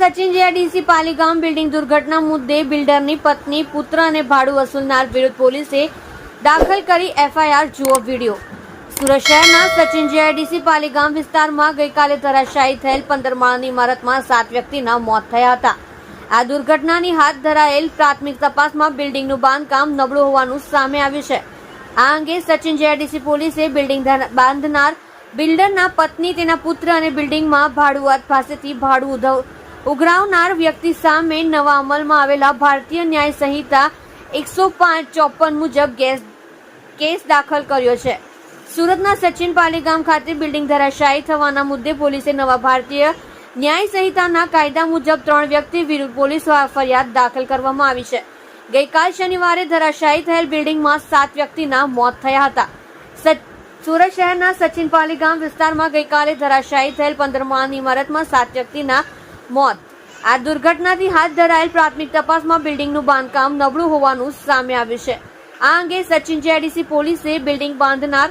Sachin JIDC Paligam building દુર્ઘટના મુદ્દે બિલ્ડરની પત્ની, પુત્ર અને ભાડું વસૂલનાર વિરુદ્ધ પોલીસે દાખલ કરી એફઆઈઆર જુઓ વીડિયો. સુરત શહેરના સચિન જેઆઈડીસી પાલીગામ વિસ્તારમાં ગઈકાલે ધરાશાયી થયેલ પંદર માળની ઇમારતમાં સાત વ્યક્તિના મોત થયા હતા. આ દુર્ઘટનાની હાથ ધરાયેલ પ્રાથમિક તપાસમાં બિલ્ડિંગનું બાંધકામ નબળું હોવાનું સામે આવ્યું છે. આ અંગે સચિન જેઆઈડીસી પોલીસે બિલ્ડિંગ બાંધનાર બિલ્ડરના પત્ની, તેના પુત્ર અને બિલ્ડિંગમાં ભાડુઆત પાસેથી ભાડું ઉઘરાવનાર વ્યક્તિ સામે નવા અમલમાં આવેલા ભારતીય ન્યાય સંહિતા એકસો પાંચ ચોપન મુજબ ગેસ કેસ દાખલ કર્યો છે. સુરતના સચિન પાલીગામ ખાતે બિલ્ડિંગ ધરાશાયી થવાના મુદ્દે પોલીસે નવા ભારતીય ન્યાય સંહિતાના કાયદા મુજબ ત્રણ વ્યક્તિ વિરુદ્ધ પોલીસ ફરિયાદ દાખલ કરવામાં આવી છે. ગઈકાલ શનિવારે ધરાશાયી થયેલ બિલ્ડિંગમાં સાત વ્યક્તિના મોત થયા હતા. સુરત શહેરના સચિન પાલીગામ વિસ્તારમાં ગઈકાલે ધરાશાયી થયેલ પંદર માળની ઇમારતમાં સાત વ્યક્તિના મોત. આ દુર્ઘટનાથી હાથ ધરાયેલ પ્રાથમિક તપાસમાં બિલ્ડિંગનું બાંધકામ નબળું હોવાનું સામે આવ્યું છે. આ અંગે સચિન જેડીસી પોલીસે બિલ્ડિંગ બાંધનાર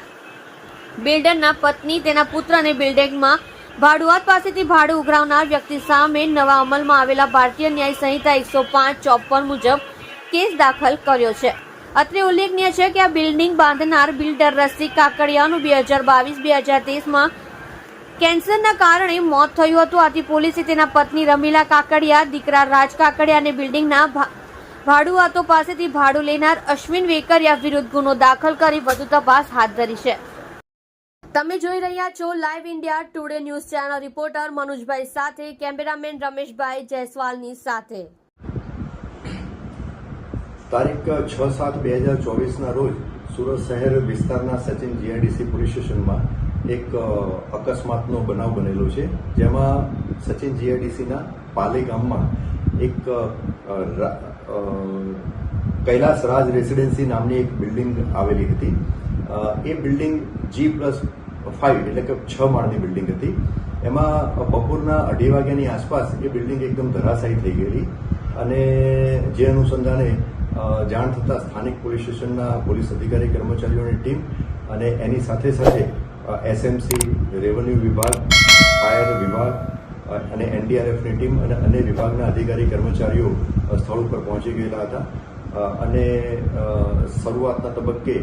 બિલ્ડરના પત્ની, તેના પુત્ર અને બિલ્ડિંગમાં ભાડુઆત પાસેથી ભાડું ઉઘરાવનાર વ્યક્તિ સામે નવા અમલમાં આવેલા ભારતીય ન્યાય સંહિતા એકસો પાંચ ચોપન મુજબ કેસ દાખલ કર્યો છે. અત્રે ઉલ્લેખનીય છે કે આ બિલ્ડિંગ બાંધનાર બિલ્ડર રસિક કાકડિયાનું બે હજાર બાવીસ, બે હજાર તેવીસમાં કેન્સરના કારણે મોત થયું હતું. આથી પોલીસે તેના પત્ની રમીલા કાકડિયા, દીકરા રાજ કાકડિયા અને બિલ્ડિંગના ભાડુઆતો પાસેથી ભાડું લેનાર અશ્વિન વેકરિયા વિરુદ્ધ ગુનો દાખલ કરી વધુ તપાસ હાથ ધરી છે. તમે જોઈ રહ્યા છો live India Today news channel reporter મનોજભાઈ સાથે, કેમેરામેન રમેશભાઈ જયસ્વાલની સાથે. તારીખ છ સાત બે હજાર ચોવીસના રોજ સુરત શહેર વિસ્તારના સચિન જીઆઈડીસી પોલીસ સ્ટેશનમાં એક અકસ્માતનો બનાવ બનેલો છે. જેમાં સચિન જીઆઈડીસીના પાલે ગામમાં એક કૈલાસ રાજ રેસિડેન્સી નામની એક બિલ્ડિંગ આવેલી હતી. એ બિલ્ડિંગ જી પ્લસ ફાઇવ એટલે કે છ માળની બિલ્ડિંગ હતી. એમાં બપોરના અઢી વાગ્યાની આસપાસ એ બિલ્ડિંગ એકદમ ધરાશાયી થઈ ગયેલી અને જે અનુસંધાને જાણ થતાં સ્થાનિક પોલીસ સ્ટેશનના પોલીસ અધિકારી કર્મચારીઓની ટીમ અને એની સાથે સાથે એસએમસી રેવન્યુ વિભાગ ફાયર વિભાગ અને એનડીઆરએફની ટીમ અને અન્ય વિભાગના અધિકારી કર્મચારીઓ સ્થળ ઉપર પહોંચી ગયેલા હતા. અને શરૂઆતના તબક્કે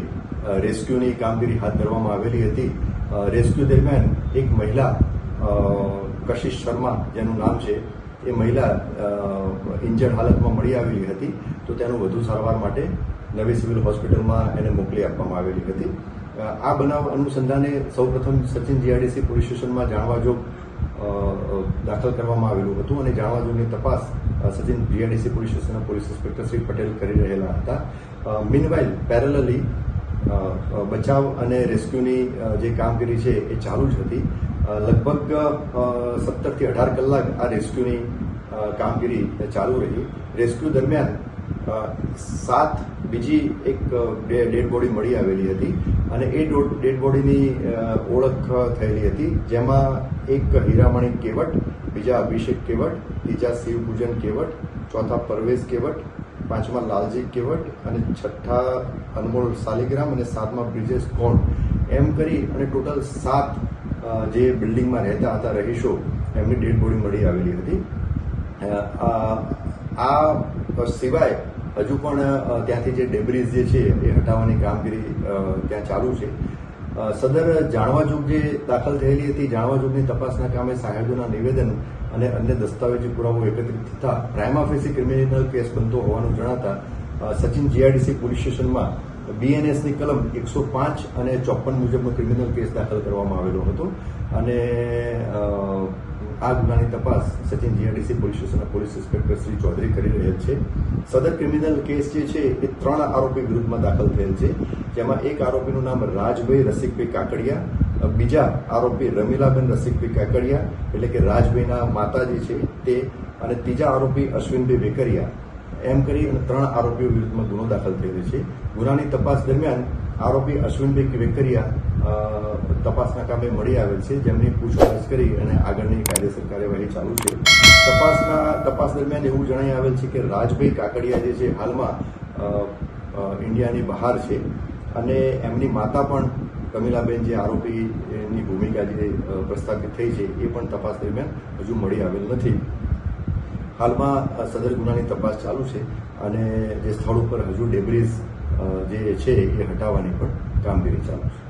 રેસ્ક્યુની કામગીરી હાથ ધરવામાં આવેલી હતી. રેસ્ક્યુ દરમિયાન એક મહિલા કશિશ શર્મા જેનું નામ છે, એ મહિલા ઇન્જર્ડ હાલતમાં મળી આવેલી હતી. તો તેનું વધુ સારવાર માટે નવી સિવિલ હોસ્પિટલમાં એને મોકલી આપવામાં આવેલી હતી. આ બનાવ અનુસંધાને સૌપ્રથમ સચિન જીઆરડીસી પોલીસ સ્ટેશનમાં જાણવા જોગ દાખલ કરવામાં આવેલું હતું અને જાણવા જોગની તપાસ સચિન જીઆરડીસી પોલીસ સ્ટેશનના પોલીસ ઇન્સ્પેક્ટર શ્રી પટેલ કરી રહેલા હતા. મીનવાઇલ પેરેલલી બચાવ અને રેસ્ક્યુની જે કામગીરી છે એ ચાલુ જ હતી. લગભગ સત્તરથી અઢાર કલાક આ રેસ્ક્યુની કામગીરી ચાલુ રહી. રેસ્ક્યુ દરમિયાન સાત, બીજી એક ડેડ બોડી મળી આવેલી હતી. અને એ ડેડ બોડીની ઓળખ થયેલી હતી, જેમાં એક હીરામણી કેવટ, બીજા અભિષેક કેવટ, ત્રીજા શિવપૂજન કેવટ, ચોથા પરવેશ કેવટ, પાંચમા લાલજી કેવટ અને છઠ્ઠા અનમોલ સાલિગ્રામ અને સાતમા બ્રિજેશ કોણ. એમ કરી અને ટોટલ સાત જે બિલ્ડિંગમાં રહેતા હતા રહીશો, એમની ડેડ બોડી મળી આવેલી હતી. આ સિવાય હજુ પણ ત્યાંથી જે ડેબ્રીઝ જે છે, એ હટાવવાની કામગીરી ત્યાં ચાલુ છે. સદર જાણવાજોગ જે દાખલ થયેલી હતી જાણવાજોગની તપાસના કામે સાહેબોના નિવેદન અને અન્ય દસ્તાવેજી પુરાવો એકત્રિત થતા પ્રાઇમા ફેસી ક્રિમિનલ કેસ બનતો હોવાનું જણાતા સચિન જીઆઈડીસી પોલીસ સ્ટેશનમાં બીએનએસની કલમ એકસો પાંચ અને ચોપન મુજબનો ક્રિમિનલ કેસ દાખલ કરવામાં આવેલો હતો. અને આ ગુનાની તપાસ સચિન જીઆરડીસી પોલીસ સ્ટેશનના પોલીસ ઇન્સ્પેક્ટર શ્રી ચૌધરી કરી રહેલ છે. સદર ક્રિમિનલ કેસ જે છે, એ ત્રણ આરોપી વિરુદ્ધમાં દાખલ થયેલ છે. જેમાં એક આરોપીનું નામ રાજભાઈ રસિકભાઈ કાકડિયા બીજા આરોપી રમીલાબેન રસિકભાઈ કાકડિયા, એટલે કે રાજભાઈના માતાજી છે તે, અને ત્રીજા આરોપી અશ્વિનભાઈ વેકરિયા. એમ કરી ત્રણ આરોપીઓ વિરુદ્ધમાં ગુનો દાખલ થયેલો છે. ગુનાની તપાસ દરમિયાન આરોપી અશ્વિનભાઈ વેકરિયા તપાસના કામે મળી આવેલ છે. જેમની પૂછપરછ કરી અને આગળની કાયદેસર કાર્યવાહી ચાલુ છે. તપાસના, તપાસ દરમિયાન એવું જણાઈ આવેલ છે કે રાજભાઈ કાકડિયા જે છે, હાલમાં ઇન્ડિયાની બહાર છે. અને એમની માતા પણ કમિલાબેન જે આરોપીની ભૂમિકા જે પ્રસ્થાપિત થઈ છે, એ પણ તપાસ દરમિયાન હજુ મળી આવેલ નથી. હાલમાં સદર ગુનાની તપાસ ચાલુ છે અને જે સ્થળ ઉપર હજુ ડેબ્રીઝ જે છે એ હટાવવાની પણ કામગીરી ચાલુ છે.